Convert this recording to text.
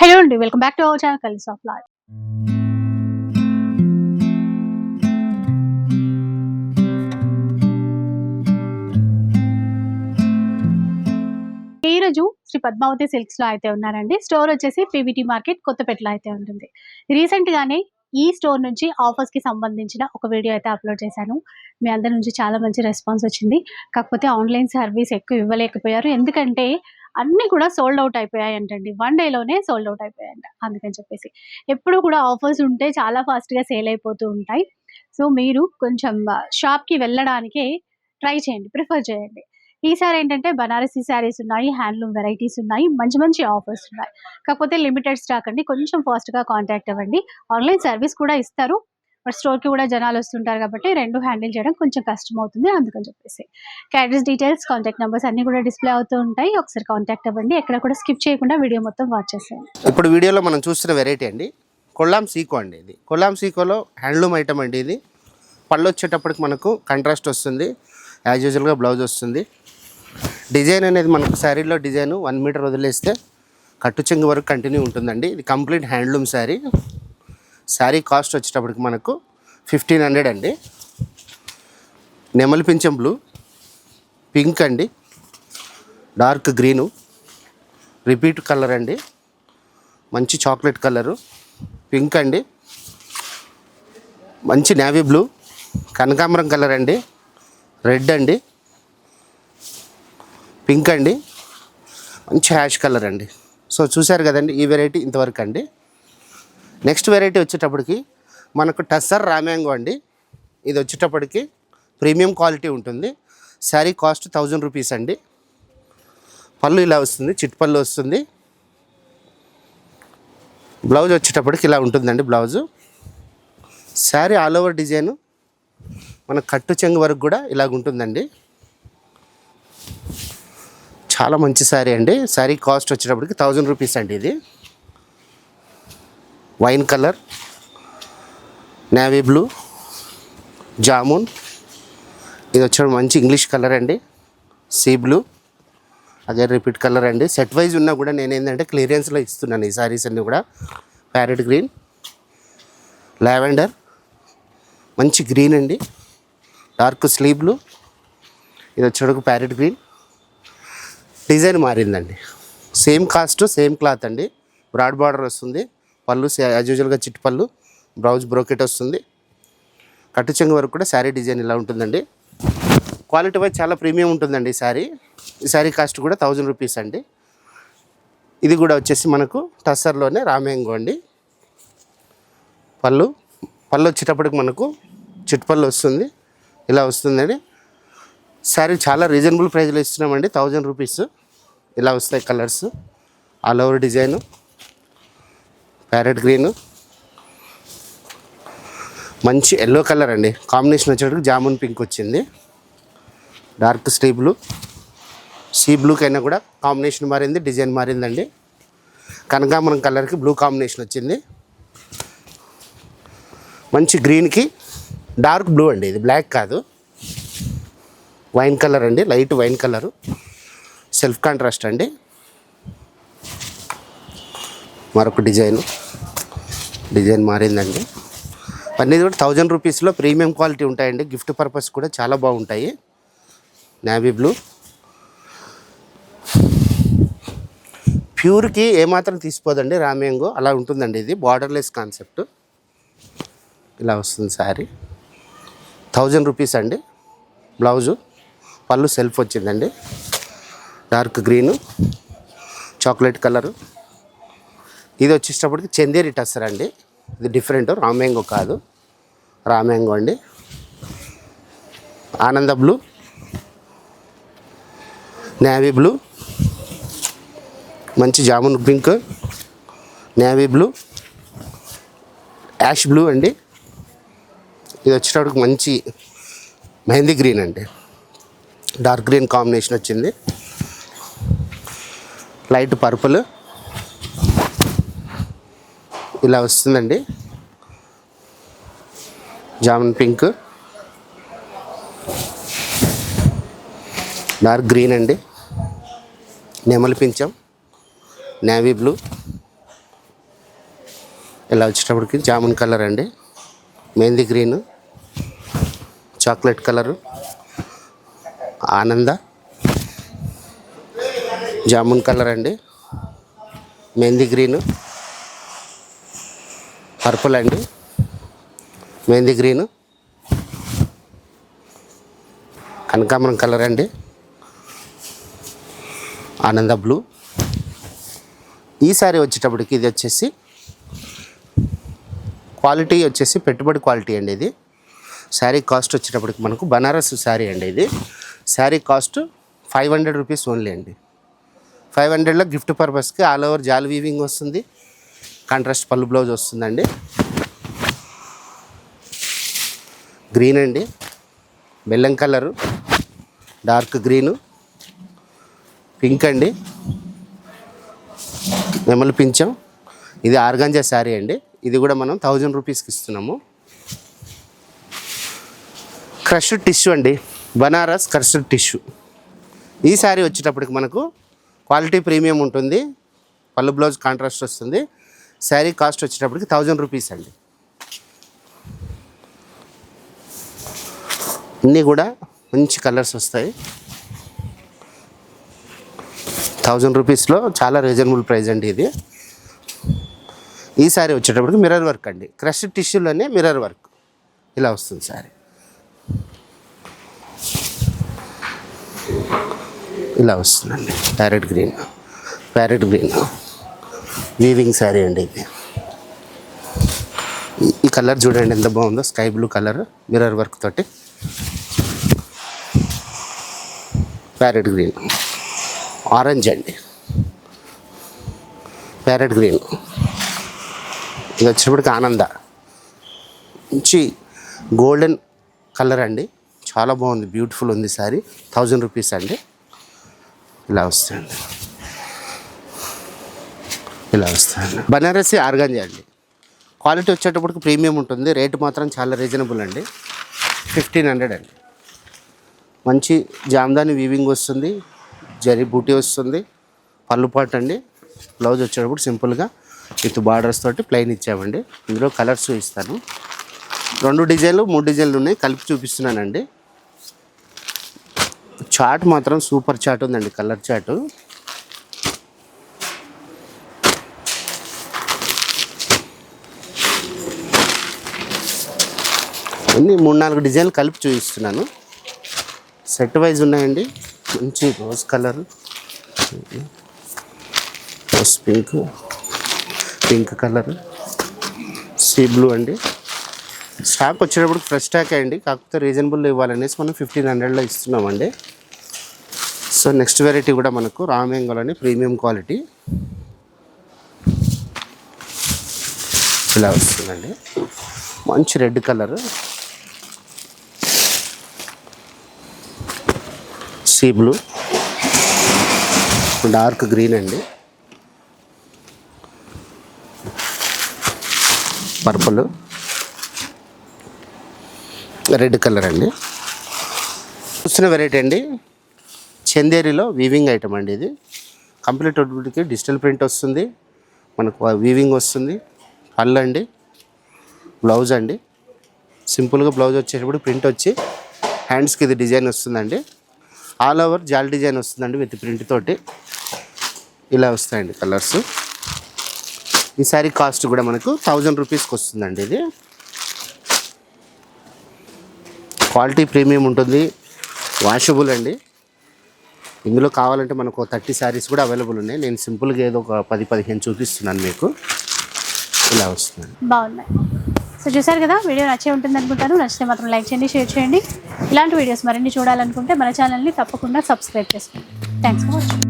Hello అండి welcome back to our channel colours of life. ఈరోజు శ్రీ పద్మావతి సిల్క్స్లో అయితే ఉన్నారండి. స్టోర్ వచ్చేసి పీవీటీ మార్కెట్ కొత్తపేటలో అయితే ఉంటుంది. రీసెంట్ గానే ఈ స్టోర్ నుంచి ఆఫర్స్కి సంబంధించిన ఒక వీడియో అయితే అప్లోడ్ చేశాను. మీ అందరి నుంచి చాలా మంచి రెస్పాన్స్ వచ్చింది. కాకపోతే ఆన్లైన్ సర్వీస్ ఎక్కువ ఇవ్వలేకపోయారు. ఎందుకంటే అన్నీ కూడా సోల్డ్ అవుట్ అయిపోయాయి అంటండి వన్ డేలోనే సోల్డ్ అవుట్ అయిపోయాయంట. అందుకని చెప్పేసి. ఎప్పుడు కూడా ఆఫర్స్ ఉంటే చాలా ఫాస్ట్గా సేల్ అయిపోతూ ఉంటాయి. సో మీరు కొంచెం షాప్కి వెళ్ళడానికే ట్రై చేయండి. ప్రిఫర్ చేయండి. ఈసారి ఏంటంటే బనారసీ శారీస్ ఉన్నాయి హ్యాండ్లూమ్ వెరైటీస్ ఉన్నాయి మంచి మంచి ఆఫర్స్ ఉన్నాయి. కాకపోతే లిమిటెడ్ స్టాక్ అండి కొంచెం ఫాస్ట్గా కాంటాక్ట్ అవ్వండి. ఆన్లైన్ సర్వీస్ కూడా ఇస్తారు. బట్ స్టోర్కి కూడా జనాలు వస్తుంటారు కాబట్టి రెండు హ్యాండిల్ చేయడం కొంచెం కష్టం అవుతుంది అందుకని చెప్పేసి. క్యారెస్ డీటెయిల్స్ కాంటాక్ట్ నెంబర్స్ అన్ని కూడా డిస్ప్లే అవుతూ ఉంటాయి. ఒకసారి కాంటాక్ట్ అవ్వండి. ఎక్కడ కూడా స్కిప్ చేయకుండా వీడియో మొత్తం వాచ్ చేసేయండి. ఇప్పుడు వీడియోలో మనం చూస్తున్న వెరైటీ అండి. కొల్లాం సీకో అండి ఇది. కొల్లాం సీకోలో హ్యాండ్లూమ్ ఐటమ్ అండి ఇది. పళ్ళు వచ్చేటప్పటికి మనకు కంట్రాస్ట్ వస్తుంది. యాజ్ యూజువల్గా బ్లౌజ్ వస్తుంది. డిజైన్ అనేది మనకు శారీలో డిజైన్ వన్ మీటర్ వదిలేస్తే కట్టు చెంగు వరకు కంటిన్యూ ఉంటుందండి. ఇది complete handloom sari sari cost వచ్చేటప్పటికి మనకు ఫిఫ్టీన్ హండ్రెడ్ అండి. నెమలి పింఛం బ్లూ పింక్ అండి. డార్క్ గ్రీను రిపీట్ కలర్ అండి. మంచి చాక్లెట్ కలరు పింక్ అండి. మంచి నేవీ బ్లూ కనకాంబరం కలర్ అండి. రెడ్ అండి. పింక్ అండి. మంచి హ్యాష్ కలర్ అండి. సో చూశారు కదండి ఈ వెరైటీ ఇంతవరకు అండి. నెక్స్ట్ వెరైటీ వచ్చేటప్పటికి మనకు టస్సర్ రామ్యాంగో అండి. ఇది వచ్చేటప్పటికి ప్రీమియం క్వాలిటీ ఉంటుంది. శారీ కాస్ట్ థౌజండ్ రూపీస్ అండి. పళ్ళు ఇలా వస్తుంది చిట్ పళ్ళు వస్తుంది. బ్లౌజ్ వచ్చేటప్పటికి ఇలా ఉంటుందండి blouse. Sari all over design. మన కట్టు చెంగు వరకు కూడా ఇలాగ ఉంటుందండి. చాలా మంచి శారీ అండి. శారీ కాస్ట్ వచ్చేటప్పటికి థౌజండ్ రూపీస్ అండి ఇది. Wine colour navy blue jamun. ఇది వచ్చే మంచి ఇంగ్లీష్ కలర్ అండి. Sea blue. అదే రిపీట్ కలర్ అండి. సెట్ వైజ్ ఉన్నా కూడా నేను ఏంటంటే క్లియరెన్స్లో ఇస్తున్నాను ఈ శారీస్ అన్నీ కూడా. Parrot green lavender. మంచి గ్రీన్ అండి. డార్క్ స్లీ బ్లూ ఇది వచ్చేటప్పుడు ప్యారెట్ గ్రీన్. డిజైన్ మారిందండి. సేమ్ కాస్ట్ సేమ్ క్లాత్ అండి. బ్రాడ్ బార్డర్ వస్తుంది. పళ్ళు యాజ్ యూజువల్గా చిట్టు పళ్ళు బ్రౌజ్ బ్రోకెట్ వస్తుంది. కట్టు చెంగు వరకు కూడా శారీ డిజైన్ ఇలా ఉంటుందండి. క్వాలిటీ వైజ్ చాలా ప్రీమియం ఉంటుందండి ఈ శారీ. ఈ శారీ కాస్ట్ కూడా థౌజండ్ రూపీస్ అండి. ఇది కూడా వచ్చేసి మనకు టస్సర్లోనే రామేంగో అండి. పళ్ళు పళ్ళు వచ్చేటప్పటికి మనకు చిట్టుపళ్ళు వస్తుంది. ఇలా వస్తుందండి. శారీ చాలా రీజనబుల్ ప్రైస్లో ఇస్తున్నామండి. థౌజండ్ రూపీస్ ఇలా వస్తాయి colours all over design parrot green మంచి ఎల్లో కలర్ అండి. కాంబినేషన్ వచ్చేటప్పుడు జామున్ పింక్ వచ్చింది. డార్క్ స్టీ బ్లూ సీ బ్లూకైనా కూడా కాంబినేషన్ మారింది డిజైన్ మారిందండి. కనకాంబరం కలర్కి బ్లూ కాంబినేషన్ వచ్చింది. మంచి గ్రీన్కి డార్క్ బ్లూ అండి ఇది బ్లాక్ కాదు. వైన్ కలర్ అండి light wine colour. Self contrast అండి. మరొక డిజైను. డిజైన్ మారిందండి. అన్నీ కూడా థౌజండ్ రూపీస్లో ప్రీమియం క్వాలిటీ ఉంటాయండి. గిఫ్ట్ పర్పస్ కూడా చాలా బాగుంటాయి. Navy blue. ప్యూర్కి ఏమాత్రం తీసిపోదండి రామ్యాంగో. అలా ఉంటుందండి ఇది. Borderless concept. ఇలా వస్తుంది శారీ. థౌజండ్ రూపీస్ అండి. బ్లౌజు. పళ్ళు సెల్ఫ్ వచ్చిందండి. Dark green. Chocolate colour. ఇది వచ్చేటప్పటికి చందేరి టస్సర్ అండి. ఇది డిఫరెంట్. రామ్యాంగో కాదు. రామ్యాంగో అండి. ఆనంద బ్లూ. Navy blue. మంచి jamun pink. Navy blue. Ash blue అండి. ఇది వచ్చేటప్పటికి మంచి మెహందీ గ్రీన్ అండి. డార్క్ గ్రీన్ కాంబినేషన్ వచ్చింది. Light purple. ఇలా వస్తుందండి. జామున్ పింక్. డార్క్ గ్రీన్ అండి. నెమలి పించం నేవీ బ్లూ. ఇలా వచ్చేటప్పటికి జామున్ కలర్ అండి. మెహందీ గ్రీన్ చాక్లెట్ కలరు ఆనంద జామున్ కలర్ అండి మెహందీ గ్రీన్ పర్పుల్ అండి మెహందీ గ్రీన్ కనకాంబరం కలర్ అండి ఆనంద బ్లూ. ఈసారి వచ్చేటప్పటికి ఇది వచ్చేసి క్వాలిటీ వచ్చేసి పెట్టుబడి క్వాలిటీ అండి ఇది. శారీ కాస్ట్ వచ్చేటప్పటికి మనకు బనారస్ శారీ అండి ఇది. Sari cost five hundred rupees only అండి. ఫైవ్ హండ్రెడ్లో గిఫ్ట్ పర్పస్కి ఆల్ ఓవర్ జాల్ వీవింగ్ వస్తుంది. కాంట్రాస్ట్ పళ్ళు బ్లౌజ్ వస్తుందండి. గ్రీన్ అండి. బెల్లం కలరు. Dark green. పింక్ అండి. నెమలి పింఛం ఇది ఆర్గాంజా శారీ అండి. ఇది కూడా మనం థౌజండ్ రూపీస్కి ఇస్తున్నాము. క్రష్డ్ టిష్యూ అండి. Banaras crushed tissue. ఈ శారీ వచ్చేటప్పటికి మనకు క్వాలిటీ ప్రీమియం ఉంటుంది. పళ్ళు బ్లౌజ్ కాంట్రాస్ట్ వస్తుంది. శారీ కాస్ట్ వచ్చేటప్పటికి థౌజండ్ రూపీస్ అండి. అన్నీ కూడా మంచి కలర్స్ వస్తాయి. థౌజండ్ రూపీస్లో చాలా రీజనబుల్ ప్రైస్ అండి ఇది. ఈ శారీ వచ్చేటప్పటికి మిర్రర్ వర్క్ అండి. క్రష్ టిష్యూలోనే మిర్రర్ వర్క్ ఇలా వస్తుంది శారీ ఇలా వస్తుందండి. Parrot green parrot green weaving sari అండి ఇది. ఈ- ఈ కలర్ చూడండి ఎంత బాగుందో. Sky blue colour mirror work తోటి. ప్యారెట్ గ్రీన్ ఆరెంజ్ అండి. ప్యారెట్ గ్రీన్ ఇది వచ్చేటప్పటికి ఆనంద. మంచి గోల్డెన్ కలర్ అండి. చాలా బాగుంది. బ్యూటిఫుల్ ఉంది సారీ థౌజండ్ రూపీస్ అండి. ఇలా వస్తాయండి. ఇలా వస్తాయండి. బనారసి ఆర్గాంజా అండి. క్వాలిటీ వచ్చేటప్పటికి ప్రీమియం ఉంటుంది. రేటు మాత్రం చాలా రీజనబుల్ అండి. ఫిఫ్టీన్ హండ్రెడ్ అండి. మంచి జామ్దాని వీవింగ్ వస్తుంది. జరీ బూటీ వస్తుంది. పళ్ళు పాటు అండి. బ్లౌజ్ వచ్చేటప్పుడు సింపుల్గా విత్ బార్డర్స్ తోటి ప్లెయిన్ ఇచ్చామండి. ఇందులో కలర్స్ ఇస్తాను రెండు డిజైన్లు మూడు డిజైన్లు ఉన్నాయి. కలిపి చూపిస్తున్నానండి. చాట్ మాత్రం సూపర్ చాట్ ఉందండి కలర్ చాటు. అన్ని మూడు నాలుగు డిజైన్లు కలిపి చూపిస్తున్నాను. సెట్ వైజ్ ఉన్నాయండి. మంచి rose colour. Rose pink. Pink colour sea blue అండి. స్టాక్ వచ్చేటప్పుడు ఫ్రెష్ స్టాక్ అండి. కాకపోతే రీజనబుల్ ఇవ్వాలనేసి మనం ఫిఫ్టీన్ హండ్రెడ్లో ఇస్తున్నామండి. సో నెక్స్ట్ వెరైటీ కూడా మనకు రామేంగల్ అని ప్రీమియం క్వాలిటీ. ఇలా వస్తుందండి. మంచి red colour. Sea blue. Dark green అండి. పర్పుల్. రెడ్ కలర్ అండి. చూస్తున్న వెరైటీ అండి. చందేరిలో వీవింగ్ ఐటమ్ అండి ఇది. కంప్లీట్ వచ్చేటికి డిజిటల్ ప్రింట్ వస్తుంది. మనకు వీవింగ్ వస్తుంది. పళ్ళు అండి. బ్లౌజ్ అండి. సింపుల్గా బ్లౌజ్ వచ్చేటప్పుడు ప్రింట్ వచ్చి హ్యాండ్స్కి ఇది డిజైన్ వస్తుందండి. ఆల్ ఓవర్ జాల్ డిజైన్ వస్తుందండి విత్ ప్రింట్ తోటి. ఇలా వస్తాయండి కలర్స్ ఈ సారీ కాస్ట్ కూడా మనకు థౌజండ్ రూపీస్కి వస్తుందండి ఇది. క్వాలిటీ ప్రీమియం ఉంటుంది వాషబుల్ అండి. ఇందులో కావాలంటే మనకు థర్టీ శారీస్ కూడా అవైలబుల్ ఉన్నాయి. నేను సింపుల్గా ఏదో ఒక పది పదిహేను చూపిస్తున్నాను మీకు. ఇలా వస్తుంది. బాగున్నాయి. సో చూసారు కదా వీడియో నచ్చే ఉంటుంది అనుకుంటాను. నచ్చితే మాత్రం లైక్ చేయండి షేర్ చేయండి. ఇలాంటి వీడియోస్ మరిన్ని చూడాలనుకుంటే మన ఛానల్ని తప్పకుండా సబ్స్క్రైబ్ చేసుకోండి. Thanks for watching